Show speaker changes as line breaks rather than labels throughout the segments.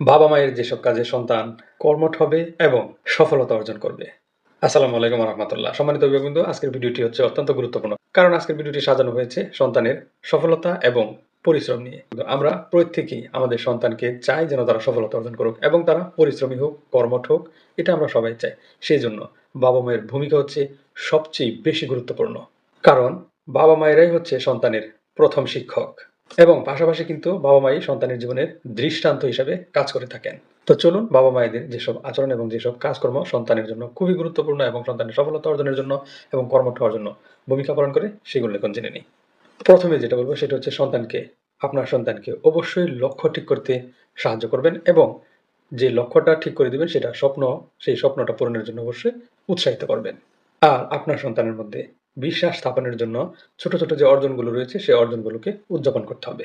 বাবা মায়ের যেসব কাজে সন্তান কর্মঠ হবে এবং সফলতা অর্জন করবে। আসসালামু আলাইকুম রহমতুল্লাহ সম্মানিত অভিভাবকবৃন্দ, আজকের ভিডিওটি হচ্ছে অত্যন্ত গুরুত্বপূর্ণ। কারণ আজকের ভিডিওটি সাজানো হয়েছে সন্তানের সফলতা এবং পরিশ্রম নিয়ে। আমরা প্রত্যেকেই আমাদের সন্তানকে চাই যেন তারা সফলতা অর্জন করুক এবং তারা পরিশ্রমী হোক, কর্মঠ হোক, এটা আমরা সবাই চাই। সেই জন্য বাবা মায়ের ভূমিকা হচ্ছে সবচেয়ে বেশি গুরুত্বপূর্ণ। কারণ বাবা মায়েরাই হচ্ছে সন্তানের প্রথম শিক্ষক। এবং পাশাপাশি কিন্তু বাবা মাই সন্তানের জীবনের দৃষ্টান্ত হিসেবে কাজ করে থাকেন। তো চলুন বাবা মায়েদের যেসব আচরণ এবং যেসব কাজকর্ম সন্তানের জন্য খুবই গুরুত্বপূর্ণ এবং সন্তানের সফলতা অর্জনের জন্য এবং কর্মঠ হওয়ার জন্য ভূমিকা পালন করে, সেগুলো এখন জেনে নিই। প্রথমে যেটা বলব সেটা হচ্ছে সন্তানকে, আপনার সন্তানকে অবশ্যই লক্ষ্য ঠিক করতে সাহায্য করবেন এবং যে লক্ষ্যটা ঠিক করে দিবেন সেটা স্বপ্ন, সেই স্বপ্নটা পূরণের জন্য অবশ্যই উৎসাহিত করবেন। আর আপনার সন্তানের মধ্যে বিশ্বাস স্থাপনের জন্য ছোট ছোট যে অর্জনগুলো রয়েছে, সেই অর্জনগুলোকে উদযাপন করতে হবে।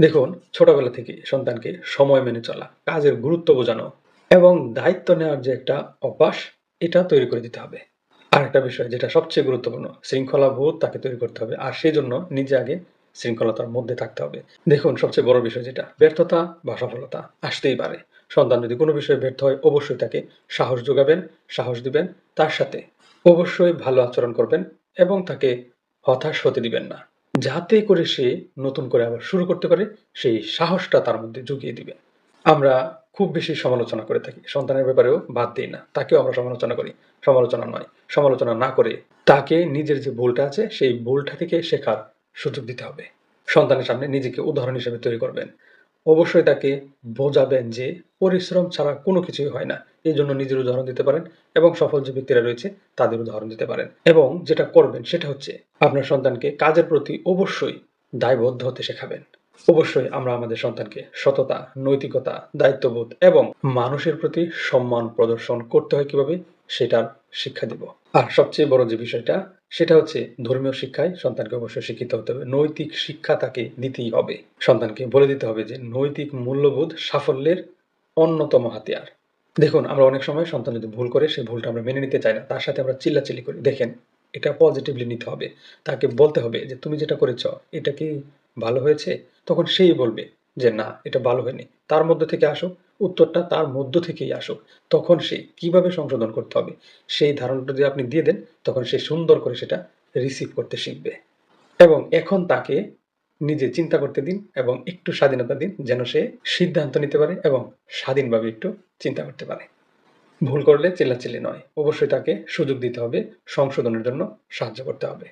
দেখুন, ছোটবেলা থেকে সন্তানকে সময় মেনে চলা, কাজের গুরুত্ব বোঝানো এবং দায়িত্ব নেওয়ার যে একটা অভ্যাস, এটা তৈরি করে দিতে হবে। আর একটা বিষয় যেটা সবচেয়ে গুরুত্বপূর্ণ শৃঙ্খলা বোধ তাকে তৈরি করতে হবে আর সেই জন্য নিজে আগে শৃঙ্খলতার মধ্যে থাকতে হবে। দেখুন, সবচেয়ে বড় বিষয় যেটা, ব্যর্থতা বা সফলতা আসতেই পারে। সন্তান যদি কোনো বিষয়ে ব্যর্থ হয়, অবশ্যই তাকে সাহস যোগাবেন, সাহস দিবেন, তার সাথে অবশ্যই ভালো আচরণ করবেন এবং তাকে হতাশ হতে দিবেন না। যাতে করে সে নতুন করে আবার শুরু করতে পারে, সেই সাহসটা তার মধ্যে জুগিয়ে দিবে। আমরা খুব বেশি সমালোচনা করে থাকি। সন্তানের ব্যাপারেও বাদ দিই না। তাকেও আমরা সমালোচনা করি। সমালোচনা নয়, সমালোচনা না করে তাকে নিজের যে ভুলটা আছে, সেই ভুলটা থেকে শেখার সুযোগ দিতে হবে। সন্তানের সামনে নিজেকে উদাহরণ হিসেবে তৈরি করবেন। অবশ্যই তাকে বোঝাবেন যে পরিশ্রম ছাড়া কোনো কিছুই হয় না। এই জন্য নিজের উদাহরণ দিতে পারেন এবং সফল যে ব্যক্তিরা রয়েছে, তাদের উদাহরণ দিতে পারেন। এবং যেটা করবেন সেটা হচ্ছে, আপনার সন্তানকে কাজের প্রতি অবশ্যই দায়বদ্ধ হতে শেখাবেন। অবশ্যই আমরা আমাদের সন্তানকে সততা, নৈতিকতা, দায়িত্ববোধ এবং মানুষের প্রতি সম্মান প্রদর্শন করতে হয় কীভাবে, সেটার শিক্ষা দিব। আর সবচেয়ে বড় যে বিষয়টা সেটা হচ্ছে ধর্মীয় শিক্ষায় সন্তানকে অবশ্যই শিক্ষিত হতে হবে। নৈতিক শিক্ষা তাকে দিতেই হবে। সন্তানকে বলে দিতে হবে যে, নৈতিক মূল্যবোধ সাফল্যের অন্যতম হাতিয়ার। দেখুন, আমরা অনেক সময় সন্তান যদি ভুল করে, সেই ভুলটা আমরা মেনে নিতে চাই না। তার সাথে আমরা চিল্লাচিল্লি করি। দেখেন, এটা পজিটিভলি নিতে হবে। তাকে বলতে হবে যে, তুমি যেটা করেছ, এটা কি ভালো হয়েছে? তখন সেই বলবে যে, না, এটা ভালো হয়নি। তার মধ্যে থেকে আসুক উত্তরটা তার মধ্য থেকেই আসুক। তখন সে কীভাবে সংশোধন করতে হবে, সেই ধারণাটা যদি আপনি দিয়ে দেন, তখন সে সুন্দর করে সেটা রিসিভ করতে শিখবে। এবং এখন তাকে নিজে চিন্তা করতে দিন এবং একটু স্বাধীনতা দিন, যেন সে সিদ্ধান্ত নিতে পারে এবং স্বাধীনভাবে একটু চিন্তা করতে পারে। ভুল করলে চিল্লাচিল্লি নয়। অবশ্যই তাকে সুযোগ দিতে হবে, সংশোধনের জন্য সাহায্য করতে হবে।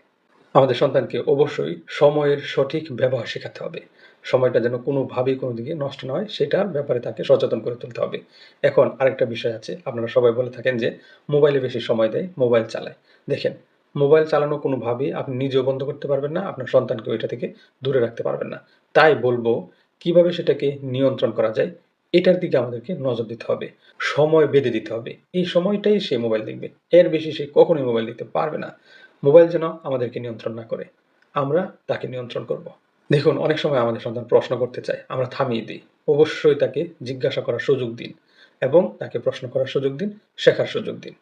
আমাদের সন্তানকে অবশ্যই সময়ের সঠিক ব্যবহার শেখাতে হবে। সময়টা যেন কোনোভাবেই কোনো দিকে নষ্ট না হয় সেটার ব্যাপারে তাকে সচেতন করে তুলতে হবে। এখন আরেকটা বিষয় আছে, আপনারা সবাই বলে থাকেন যে মোবাইলে বেশি সময় দেয়, মোবাইল চালায়। দেখেন, মোবাইল চালানো কোনোভাবেই আপনি নিজেও বন্ধ করতে পারবেন না, আপনার সন্তানকে ওইটা থেকে দূরে রাখতে পারবেন না। তাই বলব, কীভাবে সেটাকে নিয়ন্ত্রণ করা যায়, এটার দিকে আমাদেরকে নজর দিতে হবে, সময় বেঁধে দিতে হবে। এই সময়টাই সে মোবাইল দেখবে, এর বেশি সে কখনোই মোবাইল দেখতে পারবে না। মোবাইল যেন আমাদেরকে নিয়ন্ত্রণ না করে, আমরা তাকে নিয়ন্ত্রণ করব। দেখুন, অনেক সময় আমাদের সন্তান প্রশ্ন করতে চায়, আমরা থামিয়ে দিই। অবশ্যই তাকে জিজ্ঞাসা করার সুযোগ দিন এবং তাকে প্রশ্ন করার সুযোগ দিন, শেখার সুযোগ দিন।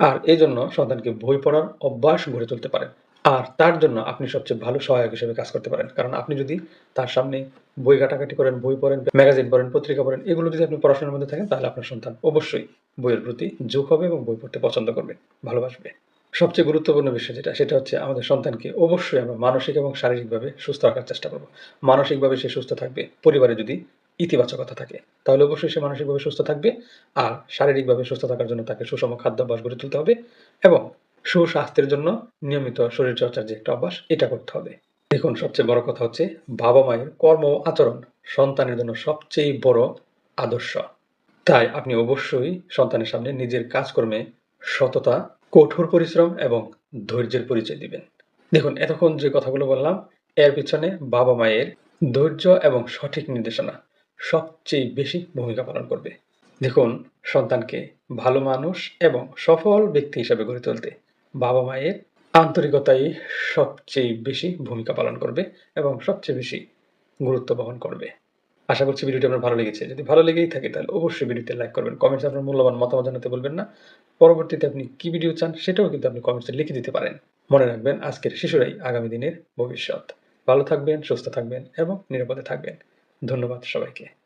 আর এই জন্য সন্তানকে বই পড়ার অভ্যাস গড়ে তুলতে পারেন। আর তার জন্য আপনি সবচেয়ে ভালো সহায়ক হিসেবে কাজ করতে পারেন। কারণ আপনি যদি তার সামনে বই কাটাকাটি করেন, বই পড়েন, ম্যাগাজিন পড়েন, পত্রিকা পড়েন, এগুলো যদি আপনি পড়াশোনার মধ্যে থাকেন, তাহলে আপনার সন্তান অবশ্যই বইয়ের প্রতি যোগ হবে এবং বই পড়তে পছন্দ করবে, ভালোবাসবে। সবচেয়ে গুরুত্বপূর্ণ বিষয় যেটা, সেটা হচ্ছে আমাদের সন্তানকে অবশ্যই আমরা মানসিক এবং শারীরিকভাবে সুস্থ রাখার চেষ্টা করব। মানসিকভাবে সে সুস্থ থাকবে, পরিবারে যদি ইতিবাচকতা থাকে, তাহলে অবশ্যই সে মানসিকভাবে সুস্থ থাকবে আর শারীরিকভাবে সুস্থ থাকার জন্য তাকে সুষম খাদ্যাভ্যাস গড়ে তুলতে হবে এবং সুস্বাস্থ্যের জন্য নিয়মিত শরীরচর্চার যে একটা অভ্যাস, এটা করতে হবে। দেখুন, সবচেয়ে বড় কথা হচ্ছে বাবা মায়ের কর্ম ও আচরণ সন্তানের জন্য সবচেয়ে বড় আদর্শ। তাই আপনি অবশ্যই সন্তানের সামনে নিজের কাজকর্মে সততা কঠোর পরিশ্রম এবং ধৈর্যের পরিচয় দিবেন। দেখুন, এতক্ষণ যে কথাগুলো বললাম, এর পিছনে বাবা মায়ের ধৈর্য এবং সঠিক নির্দেশনা সবচেয়ে বেশি ভূমিকা পালন করবে। দেখুন, সন্তানকে ভালো মানুষ এবং সফল ব্যক্তি হিসেবে গড়ে তুলতে বাবা মায়ের আন্তরিকতাই সবচেয়ে বেশি ভূমিকা পালন করবে এবং সবচেয়ে বেশি গুরুত্ব বহন করবে। আশা করছি ভিডিওটি আপনার ভালো লেগেছে। যদি ভালো লেগেই থাকে তাহলে অবশ্যই ভিডিওতে লাইক করবেন কমেন্টস আপনার মূল্যবান মতামত জানাতে বলবেন না। পরবর্তীতে আপনি কি ভিডিও চান সেটাও কিন্তু আপনি কমেন্টসে লিখে দিতে পারেন। মনে রাখবেন আজকের শিশুরাই আগামী দিনের ভবিষ্যৎ। ভালো থাকবেন, সুস্থ থাকবেন এবং নিরাপদে থাকবেন। ধন্যবাদ সবাইকে।